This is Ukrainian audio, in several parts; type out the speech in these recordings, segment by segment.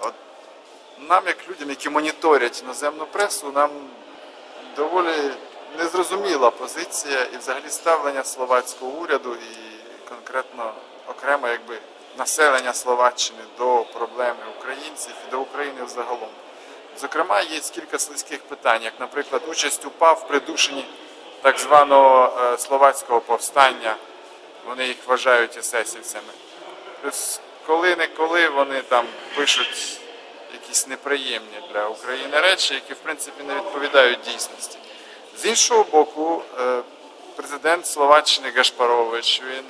От нам, як людям, які моніторять іноземну пресу, нам доволі незрозуміла позиція і взагалі ставлення словацького уряду і конкретно окремо якби населення Словаччини до проблеми українців і до України взагалом. Зокрема, є кілька слизьких питань, як, наприклад, участь УПА в придушенні так званого е, словацького повстання. Вони їх вважають есесівцями. Плюс коли-неколи вони там пишуть якісь неприємні для України речі, які в принципі не відповідають дійсності. З іншого боку, е, президент Словаччини Гашпарович він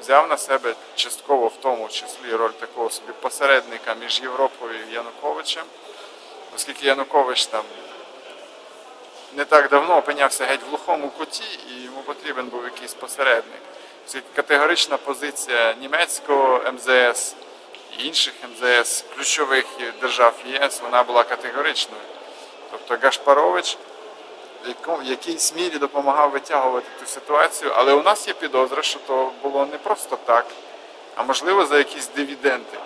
взяв на себе частково в тому числі роль такого собі посередника між Європою і Януковичем, оскільки Янукович там не так давно опинявся геть в глухому куті, і йому потрібен був якийсь посередник. Оскільки категорична позиція німецького МЗС і інших МЗС ключових держав ЄС вона була категоричною. Тобто Гашпарович в якійсь мірі допомагав витягувати ту ситуацію, але у нас є підозра, що то було не просто так, а можливо за якісь дивіденди.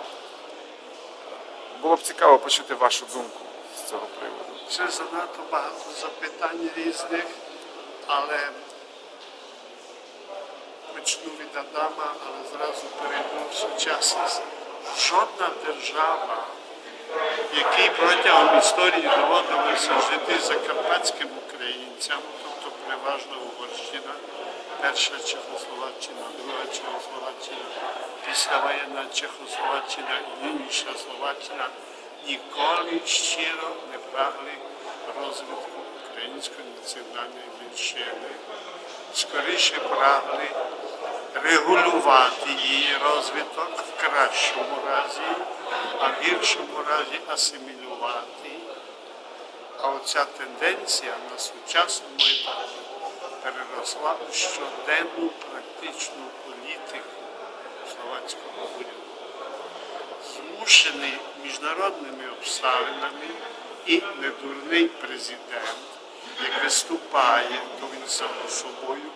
Було б цікаво почути вашу думку з цього приводу. Це занадто багато запитань різних, але почну від Адама, але зразу перейду в сучасність. Жодна держава, якій протягом історії доводилося жити закарпатським українцям, тобто переважно Угорщина, перша Чехословаччина, друга Чехословаччина, післявоєнна Чехословаччина і інша Словаччина, ніколи щиро не прагли розвитку української національної меншини. Скоріше прагли регулювати її розвиток в кращому разі, а в гіршому разі асимілювати. А оця тенденція на сучасному етапі переросла у щоденну практичну політику словацького уряду змушений міжнародними обставинами і недурний президент, як виступає то він сам собою,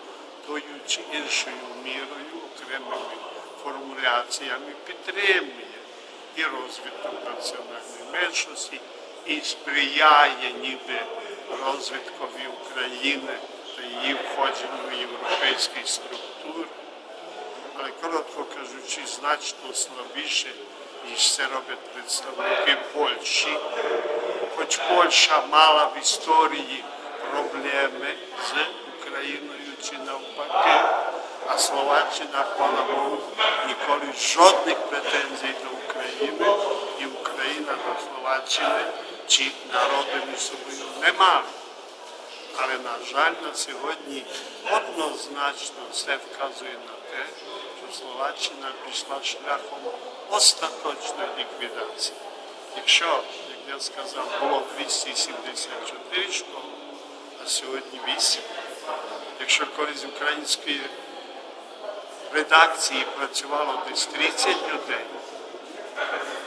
тою чи іншою мірою, окремими формуляціями підтримує і розвиток національної меншості, і сприяє ніби розвиткові України та її входженню в європейські структури але коротко кажучи, значно слабіше, ніж це роблять представники Польщі. Хоч Польща мала в історії проблеми з Україною чи навпаки, а Словаччина, хвала Богу, ніколи жодних претензій до України і Україна до Словаччини чи народи між собою не мали. Але, на жаль, на сьогодні однозначно це вказує на те, що Словаччина пішла шляхом остаточної ліквідації. Якщо, як я сказав, було 274 школи, сьогодні 8, якщо колись в українській редакції працювало десь 30 людей,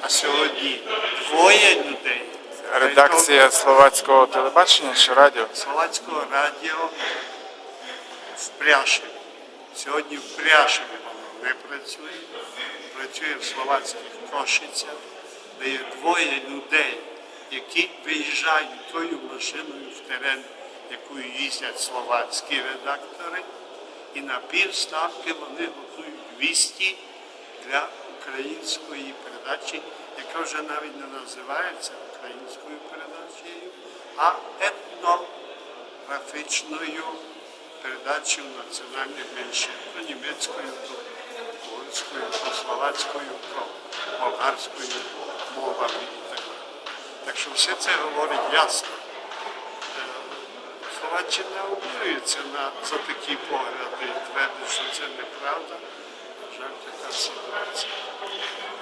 а сьогодні двоє людей. Редакція словацького телебачення чи радіо. Словацького радіо в Пряшеві. Сьогодні в Пряшеві воно не працює, працює в словацьких Кошицях, де є двоє людей, які виїжджають тою машиною в терен, якою їздять словацькі редактори, і на півставки вони готують 200 для української передачі, яка вже навіть не називається українською передачею, а етнографічною передачею національних меншин, то німецькою, то польською, то словацькою, то болгарською мовами і так далі. Так що все це говорить ясно. Словаччина обурюється на за такі погляди твердить, що це неправда. На жаль, така ситуація.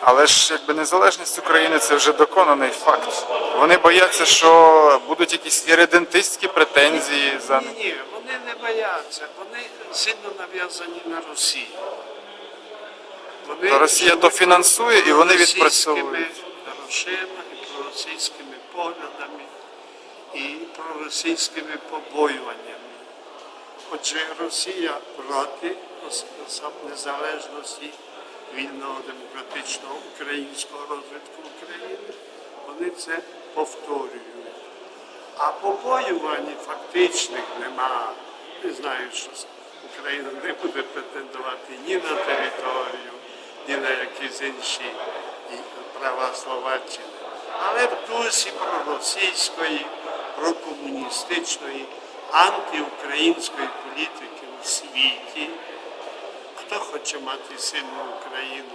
Але ж якби незалежність України це вже доконаний факт. Вони бояться, що будуть якісь іридентистські претензії за Ні, ні, вони не бояться, вони сильно нав'язані на Росію. Вони То Росія то фінансує і вони відпрацьовують. грошима і проросійськими поглядами і проросійськими побоюваннями. Отже, Росія проти незалежності вільного демократичного українського розвитку України. вони це повторюють. А побоювань фактичних нема. Не знаю, що Україна не буде претендувати ні на територію, ні на якісь інші права Словаччини. Але в дусі проросійської, прокомуністичної, антиукраїнської політики у світі. Хто хоче мати сильну Україну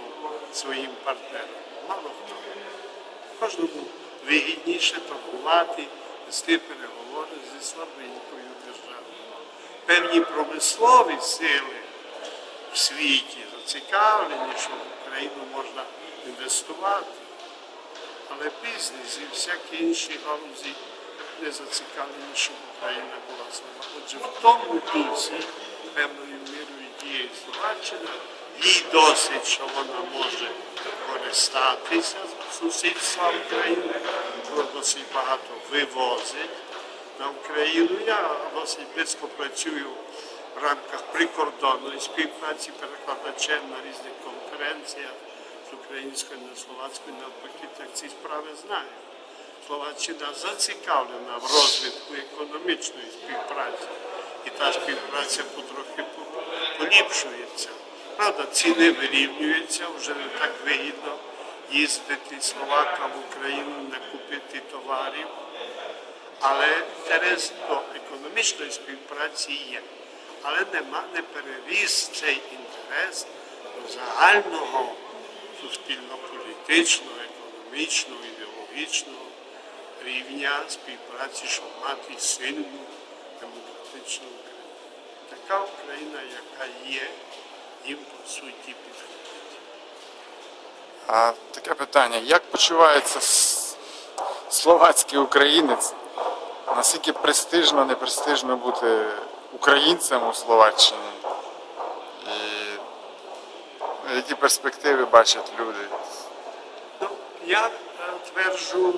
своїм партнером? Мало хто. Кожному вигідніше торгувати, вести переговори зі слабенькою державою. Певні промислові сили в світі зацікавлені, що в Україну можна інвестувати. Але бізнес і всякі інші галузі не зацікавлені, щоб Україна була слаба. Отже, в тому дусі певною мірою діє Словаччина, їй досить, що вона може користатися з сусідства України, бо досить багато вивозить на Україну. Я досить близько працюю в рамках прикордонної співпраці перекладачем на різних конференціях з української на словацькою навпаки, так ці справи знаю. Словаччина зацікавлена в розвитку економічної співпраці, і та співпраця потрохи поліпшується. Правда, ціни вирівнюються, вже не так вигідно їздити словакам в Україну, не купити товарів. Але інтерес до економічної співпраці є. Але нема, не переріс цей інтерес до загального суспільно-політичного, економічного, ідеологічного рівня співпраці, щоб мати сильну демократичну Україну. Така Україна, яка є, їм по суті підходить. А таке питання: як почувається словацький українець? Наскільки престижно, не престижно бути українцем у Словаччині? І які перспективи бачать люди? Ну, я тверджу,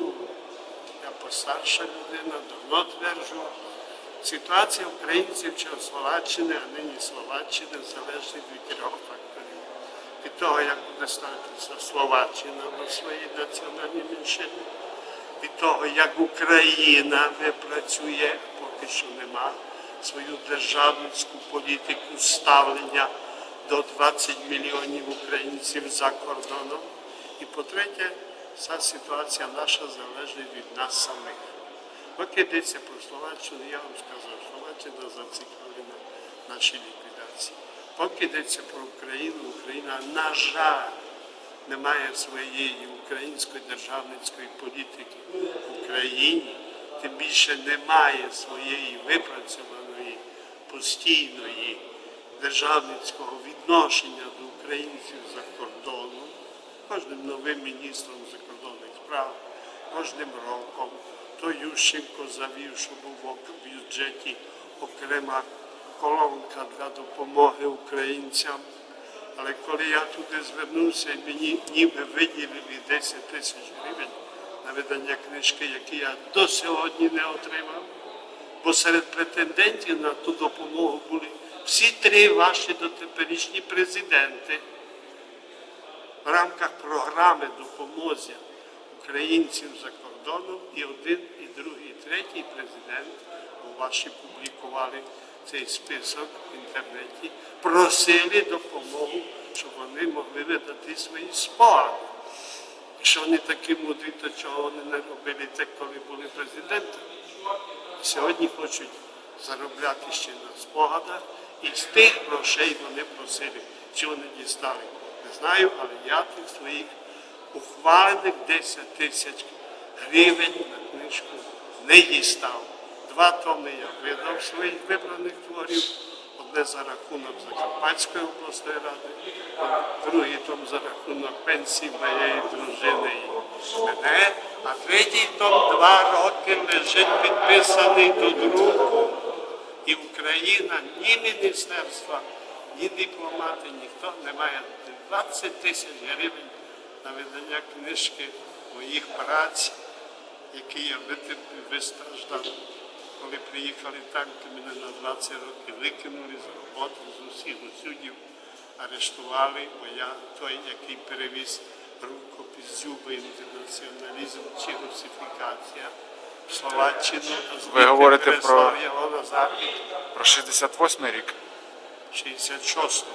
я постарша людина, давно тверджу, ситуація українців Чехословаччини, а нині Словаччини залежить від трьох факторів. Від того, як буде ставитися Словаччина до своєї національної меншини, від того, як Україна випрацює, поки що нема, свою державницьку політику ставлення до 20 мільйонів українців за кордоном. І по-третє, ця ситуація наша залежить від нас самих. Поки йдеться про Словаччину, я вам сказав, Словаччина зацікавлена в нашій ліквідації. Поки йдеться про Україну, Україна, на жаль, не має своєї української державницької політики в Україні, тим більше немає своєї випрацьованої постійної державницького відношення до українців за кордоном, кожним новим міністром закордонних справ, кожним роком. То Ющенко завів, що був в бюджеті окрема колонка для допомоги українцям. Але коли я туди звернувся, мені ніби виділили 10 тисяч гривень на видання книжки, які я до сьогодні не отримав, бо серед претендентів на ту допомогу були всі три ваші дотеперішні президенти в рамках програми допомозі українців за кордоном і один, і другий, і третій президент, бо ваші публікували цей список в інтернеті, просили допомогу, щоб вони могли видати свої спогади. Якщо вони такі мудрі, то чого вони не робили те, коли були президентами? Сьогодні хочуть заробляти ще на спогадах, і з тих грошей вони просили, чи вони дістали. Не знаю, але я тих своїх ухвалених 10 тисяч гривень на книжку не дістав. Два томи я видав своїх вибраних творів, одне за рахунок Закарпатської обласної ради, другий том за рахунок пенсії моєї дружини і мене, а третій том два роки лежить підписаний до друку. І Україна, ні міністерства, ні дипломати, ніхто не має 20 тисяч гривень на видання книжки моїх праць, які я витерпів, вистраждав. Коли приїхали танки, мене на 20 років викинули з роботи з усіх усюдів, арештували, бо я той, який перевіз рукопис Дзюби націоналізм чи русифікація Словаччину. звідти говорите про- його на захід Про 68 рік. 66-го.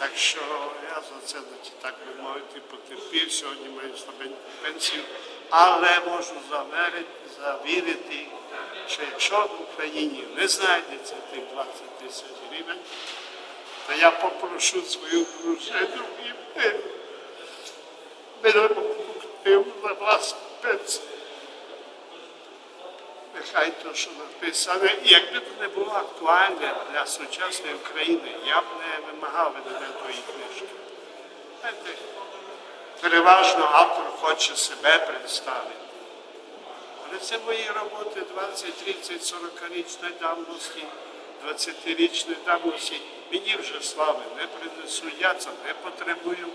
Так що я за це так би мовити потерпів, сьогодні маю слабеньку пенсію, але можу завірити, завірити, що якщо в Україні не знайдеться тих 20 тисяч гривень, то я попрошу свою дружину і ми купив на власну пенсію. Нехай то, що написане, якби це не було актуальне для сучасної України, я б не вимагав видання тої книжки. Знаєте, переважно автор хоче себе представити. Але це мої роботи 20, 30, 40 річної давності, 20-річної давності. Мені вже слави не принесуть, я це не потребую.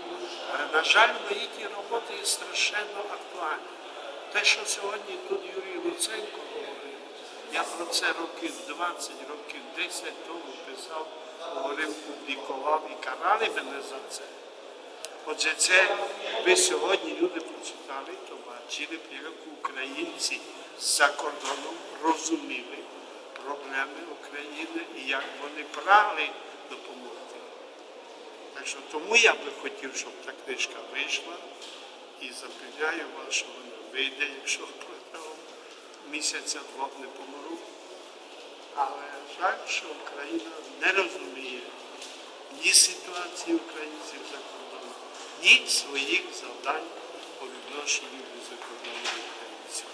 Але, на жаль, мої ті роботи є страшенно актуальні. Те, що сьогодні тут Юрій Луценко я про це років 20, років 10 тому писав, говорив, публікував і карали мене за це. Отже, це ви сьогодні люди прочитали, то бачили, як українці за кордоном розуміли проблеми України і як вони прагли допомогти. Так що тому я би хотів, щоб та книжка вийшла і запевняю вас, що вона вийде, якщо протягом місяця двох не помру. Але жаль, що Україна не розуміє ні ситуації українців за кордоном, ні своїх завдань по відношенню до закордонних українців.